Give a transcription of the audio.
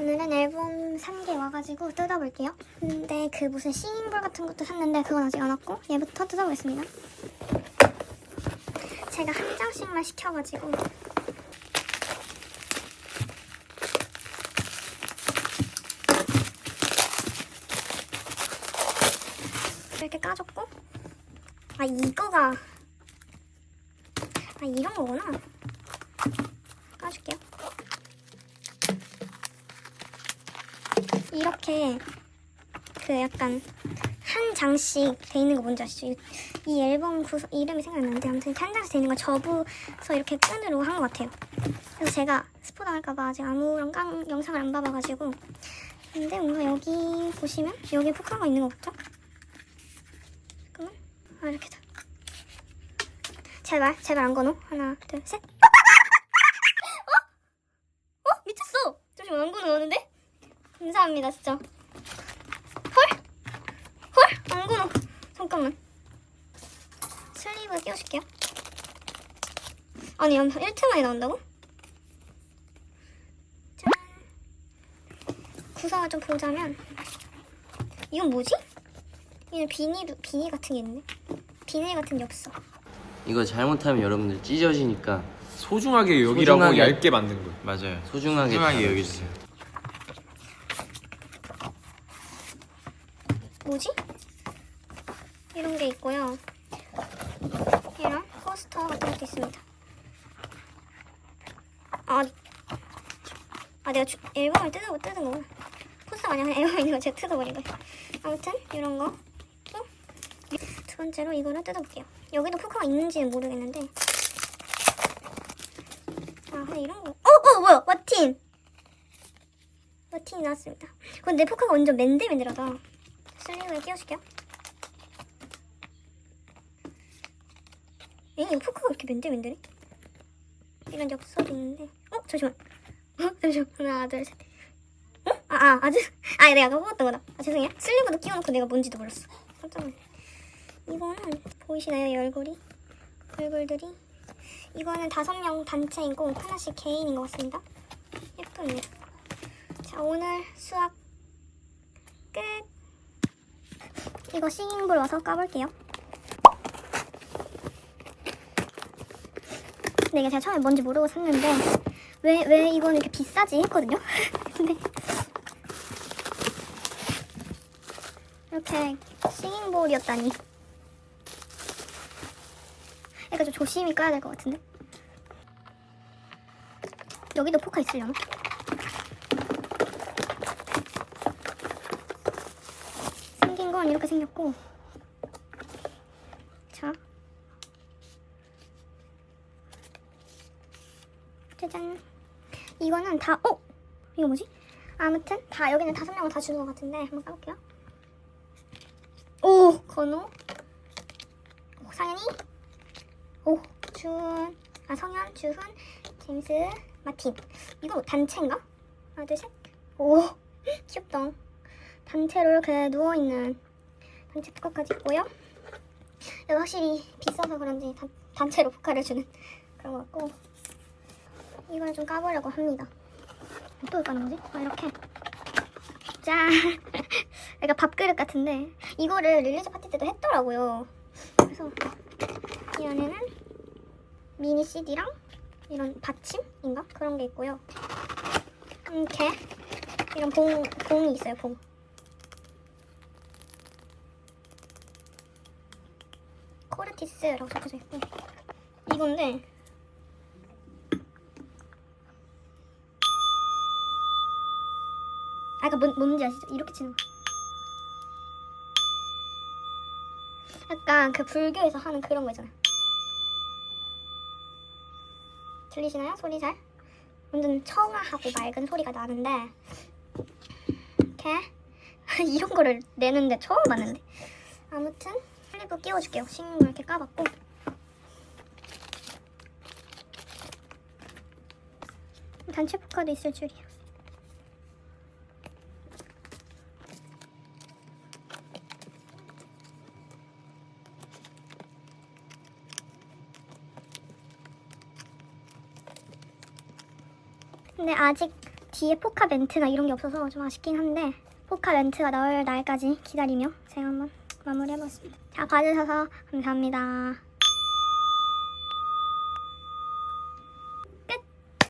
오늘은 앨범 산 게 와가지고 뜯어볼게요. 근데 그 무슨 싱잉볼 같은 것도 샀는데 그건 아직 안 왔고 얘부터 뜯어보겠습니다. 제가 한 장씩만 시켜가지고. 이렇게 까줬고. 아 이거가. 아 이런 거구나. 까줄게요 이렇게 그 약간 한 장씩 돼 있는 거 뭔지 아시죠? 이, 이 앨범 구성 이름이 생각나는데 아무튼 한 장씩 돼 있는 거 접어서 이렇게 끈으로 한 것 같아요 그래서 제가 스포 당할까봐 아직 아무런 깡 영상을 안 봐봐가지고 근데 뭔가 여기 보시면 여기 포카가 있는 것 같죠? 잠깐만 아 이렇게 다 제발 제발 안 건어 하나 둘셋 어? 어? 미쳤어 잠시만 안 건어 오는데? 감사합니다 진짜 헐? 헐? 안 건어 잠깐만 슬리브 끼워줄게요 아니 1트만이 나온다고? 짠 구성을 좀 보자면 이건 뭐지? 이는 비닐 비닐 같은 게 있네 비닐 같은 게 없어 이거 잘못하면 여러분들 찢어지니까 소중하게 여기라고 소중하게. 얇게 만든 거예요. 맞아요. 소중하게 소중하게 담아주세요. 여기주세요. 뭐지? 이런 게 있고요. 이런 포스터 같은 것도 있습니다. 아, 아 내가 주, 앨범을 뜯어 뜯은 거구나. 포스터가 아니라 앨범 있는 거 제가 뜯어버린 거예요. 아무튼 이런 거. 또 두 번째로 이거를 뜯어볼게요. 여기도 포카가 있는지는 모르겠는데. 아, 이런 거. 어, 어, 뭐야? 와틴! 와틴이 나왔습니다. 근데 포카가 완전 맨들맨들하다. 슬리브에 끼워줄게요. 에? 이 포크가 왜 이렇게 맨들맨들해? 이런 엽서도 있는데 어? 잠시만 어? 잠시만 하나 둘 셋 어? 아, 아, 아주 아 내가 아까 뽑았던 거다 아 죄송해요 슬리브도 끼워놓고 내가 뭔지도 몰랐어 깜짝 놀랐네 이거는 보이시나요 이 얼굴이? 얼굴들이 이거는 다섯 명 단체이고 하나씩 개인인 것 같습니다 예쁩니다 자 오늘 수학 끝 이거 싱잉볼 와서 까볼게요. 근데 이게 제가 처음에 뭔지 모르고 샀는데 왜, 왜 이거는 이렇게 비싸지 했거든요. 근데 이렇게 싱잉볼이었다니. 약간 좀 조심히 까야 될 것 같은데. 여기도 포카 있으려나? 생긴 건 이렇게 생겼고. 자. 짜잔. 이거는 다 어? 이거 뭐지? 아무튼 다 여기는 다섯 명을 다 주는 것 같은데 한번 까볼게요. 오 건우. 오, 상현이. 오 주은. 아 성현 주훈 제임스 마틴. 이거 단체인가? 하나 둘셋오 귀엽다. 단체로 이렇게 누워있는 단체 포카까지 있고요. 확실히 비싸서 그런지 단, 단체로 포카를 주는 그런 것 같고 이걸 좀 까보려고 합니다. 어떻게 까는 거지? 아, 이렇게 짠! 약간 밥그릇 같은데 이거를 릴리즈 파티 때도 했더라고요. 그래서 이 안에는 미니 CD랑 이런 받침인가? 그런 게 있고요. 이렇게 이런 봉, 봉이 있어요, 봉. 코르티스라고 적혀져 있고 이건데 아 이거 뭔, 뭔지 아시죠? 이렇게 치는 거 약간 그 불교에서 하는 그런 거 있잖아요 들리시나요? 소리 잘? 완전 청아하고 맑은 소리가 나는데 이렇게 이런 거를 내는데 처음 봤는데 아무튼 슬리브 끼워줄게요. 싱글 이렇게 까봤고 단체 포카도 있을 줄이야. 근데 아직 뒤에 포카 멘트나 이런 게 없어서 좀 아쉽긴 한데 포카 멘트가 나올 날까지 기다리며 제가 한번 마무리해보겠습니다. 자 봐주셔서 감사합니다.